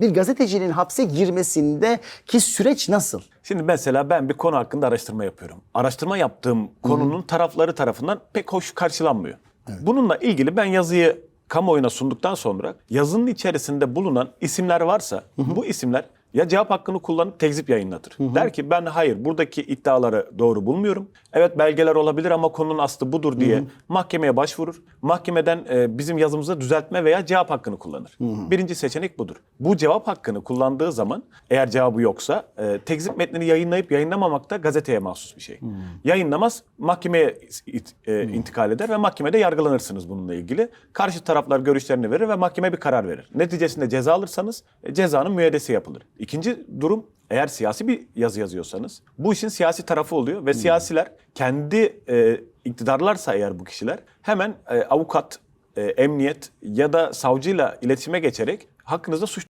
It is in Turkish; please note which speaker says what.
Speaker 1: Bir gazetecinin hapse girmesindeki süreç nasıl?
Speaker 2: Şimdi mesela ben bir konu hakkında araştırma yapıyorum. Araştırma yaptığım konunun tarafları tarafından pek hoş karşılanmıyor. Bununla ilgili ben yazıyı kamuoyuna sunduktan sonra yazının içerisinde bulunan isimler varsa bu isimler ya cevap hakkını kullanıp tekzip yayınlatır. Der ki ben hayır buradaki iddiaları doğru bulmuyorum. Evet belgeler olabilir ama konunun aslı budur diye mahkemeye başvurur. Mahkemeden e, bizim yazımıza düzeltme veya cevap hakkını kullanır. Birinci seçenek budur. Bu cevap hakkını kullandığı zaman eğer cevabı yoksa e, tekzip metnini yayınlayıp yayınlamamak da gazeteye mahsus bir şey. Yayınlamaz mahkemeye it- e, intikal eder ve mahkemede yargılanırsınız bununla ilgili. Karşı taraflar görüşlerini verir ve mahkeme bir karar verir. Neticesinde ceza alırsanız e, cezanın müeyyidesi yapılır. İkinci durum eğer siyasi bir yazı yazıyorsanız bu işin siyasi tarafı oluyor ve siyasiler kendi e, iktidarlarsa eğer bu kişiler hemen e, avukat, e, emniyet ya da savcıyla iletişime geçerek hakkınızda suç